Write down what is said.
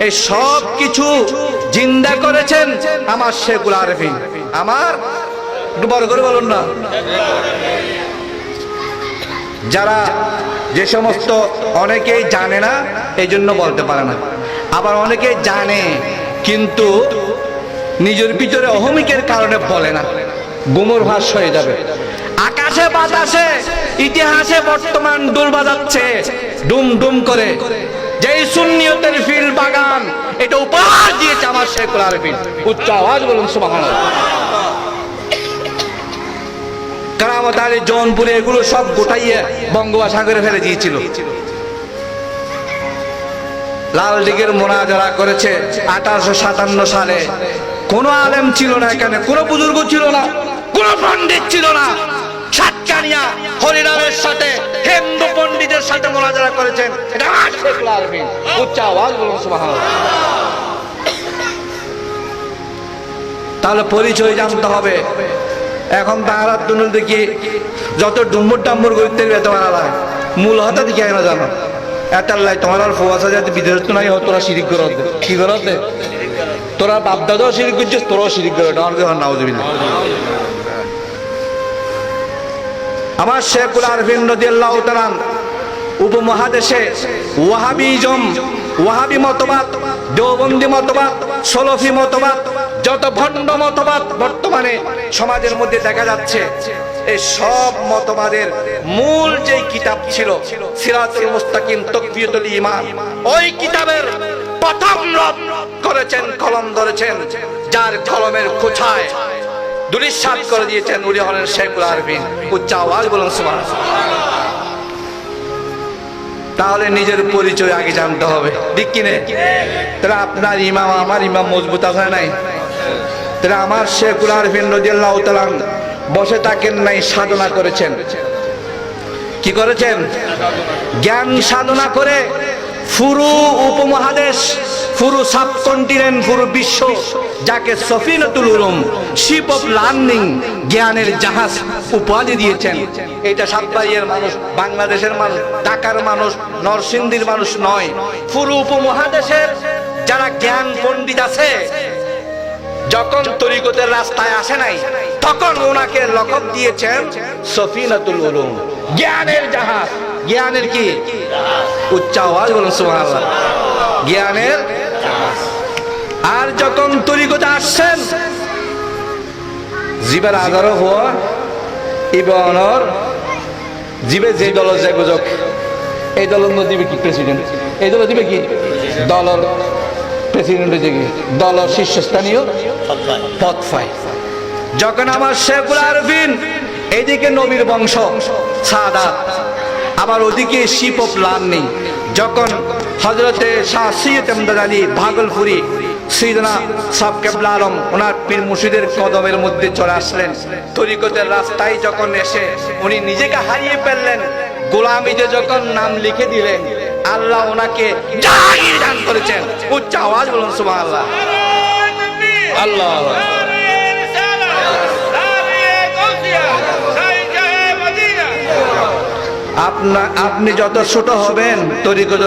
এই সব কিছু জিন্দা করেছেন আমার শেখুল আরফিন। আমার? বড় করে বলুন না। যারা যে সমস্ত অনেকেই জানে না, এই জন্য বলতে পারে না। আবার অনেকেই জানে, কিন্তু নিজের ভিতরে অহমিকের কারণে বলে না। গুমর ভাস হয়ে যাবে। আকাশে বাতাসে, ইতিহাসে বর্তমান ডুল বাজাচ্ছে ডুম ডুম করে। যেই সুন্নিয়তের ফিল বাগান, এটা উপহার দিয়েছে আমার শেখুল আরফিন উচ্চ আওয়াজ বলুন, সুবহানাল্লাহ। কারামত আলী জৌনপুরে এগুলো সব গোটাইয়ে বঙ্গোপসাগরে ফেলে দিয়েছিল। লাল দিকের মোনাজারা করেছে আঠারোশো সাতান্ন সালে। কোনো আলেম ছিল না এখানে, কোনো বুজুর্গ ছিল না, কোনো পণ্ডিত ছিল না। সাতকানিয়া হরিরামের সাথে হিন্দু পণ্ডিতের সাথে মোনাজারা করেছেন। শেখুল আলমিন উচ্চ আওয়াজ বলুন সুবহানাল্লাহ। তাহলে পরিচয় জানতে হবে। এখন বাংলার দুনুল দেখি যত ডুম্বুর টাম্বুর করতে তোমার আলায় মূল হতা দেখি না জানো। এটার লাই তোমার আর ফোয়াশা যাতে বিদেশ তো নাই তোরা শিরিক করত দে। কি করত তোরা বাপ দাদাও শিরিক করছিস তোরাও শিরিক করে আমার কেউ নাউজবিল্লা আমার শেখুল আরফিন রদিয়াল্লাহু তাআলা উপমহাদেশে ওয়াহাবিজম, ওয়াহাবি মতবাদ, দেওবন্দি মতবাদ, সলফি মতবাদ, যত ভণ্ড মতবাদ বর্তমানে সমাজের মধ্যে দেখা যাচ্ছে, এই সব মতবাদের মূল যে কিতাব ছিল সিরাতুল মুস্তাকিম তকবিয়তুল ঈমান, ওই কিতাবের প্রথম রব করেছেন, কলম ধরেছেন, যার কলমের কোথায় দুরিশাত করে দিয়েছেন উনি হলেন শেখুল আরফিন উচ্চ আওয়াজ বলুন, সুবহানাল্লাহ। তাহলে নিজের পরিচয় আগে জানতে হবে। ঠিক কিনে? তাহলে আপনার ইমাম, আমার ইমাম মজবুত আছে নাই? তাহলে আমার শেখুল আরফিন রদিয়াল্লাহু তালাম বসে থাকেন নাই, সাধনা করেছেন। কি করেছেন? জ্ঞান সাধনা করে পুরো উপমহাদেশ পুরো সাবকন্টিনেন্ট পুরো বিশ্ব, যাকে Safinatul Ulum ship of learning জ্ঞানের জাহাজ উপাধি দিয়েছেন। এটা সাতবাইয়ের মানুষ, বাংলাদেশের মানুষ, ঢাকার মানুষ, নরসিংদীর মানুষ নয়। পুরো উপমহাদেশের যারা জ্ঞান পণ্ডিত আছে, যখন তরিকতের রাস্তায় আসে নাই, তখন ওনাকে লকব দিয়েছেন সফিনাতুল উলুম, জ্ঞানের জাহাজ। জ্ঞানের কি? উচ্চ আওয়াজ বলুন, সুবহানাল্লাহ। জ্ঞানের আর যখন তরিকতে আসছেন, জীবের আধারও হওয়া ইবনর, জীবে যে দল যে গুজব, এই মধ্যে দিবে কি প্রেসিডেন্ট এই দলে দিবে কি? দলের প্রেসিডেন্ট হয়েছে কি? দলের শীর্ষস্থানীয় পদ পায়। যখন আমার শেখুল আরবিন এইদিকে নবীর বংশ, সাদাত আবার ওদিকে শিপ অফ লার্নিং যখন হজরতে শাহ সৈয়দ এমদাদ আলী ভাগলপুরি সৈদনা সব কেবলা আলম ওনার পীর মুর্শিদের কদমের মধ্যে চলে আসলেন। তরিকতের রাস্তায় যখন এসে উনি নিজেকে হারিয়ে ফেললেন গোলামিতে যখন নাম লিখে দিলেন, আল্লাহ ওনাকে জাহাঙ্গীর দান করেছেন। উচ্চ আওয়াজ বলুন সুবহান আল্লাহ আল্লাহ আপনা আপনি যত ছোট হবেন তরিকত